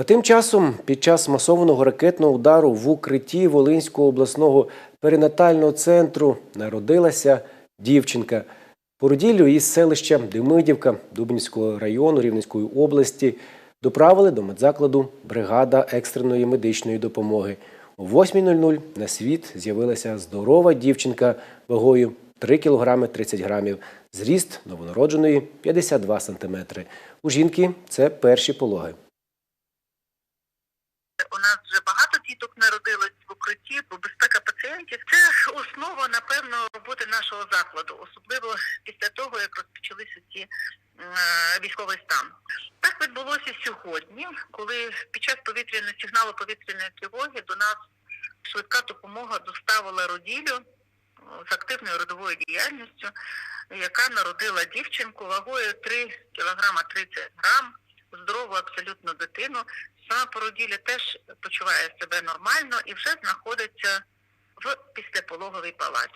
А тим часом, під час масованого ракетного удару в укритті Волинського обласного перинатального центру народилася дівчинка. Породіллю із селища Демидівка Дубнівського району Рівненської області доправили до медзакладу бригада екстреної медичної допомоги. О 8.00 на світ з'явилася здорова дівчинка вагою 3 кг 30 грамів, зріст новонародженої 52 см. У жінки це перші пологи. У нас вже багато діток народилось в укритті, бо безпека пацієнтів це основа, напевно, роботи нашого закладу, особливо після того, як розпочалися ці е, військовий стан. Так відбулося сьогодні, коли під час повітряного сигналу повітряної тривоги до нас швидка допомога доставила роділю е, з активною родовою діяльністю, яка народила дівчинку вагою 3 кг 30 грам, здорову абсолютно дитину. Сама породілля теж почуває себе нормально і вже знаходиться в післяпологовій палаті.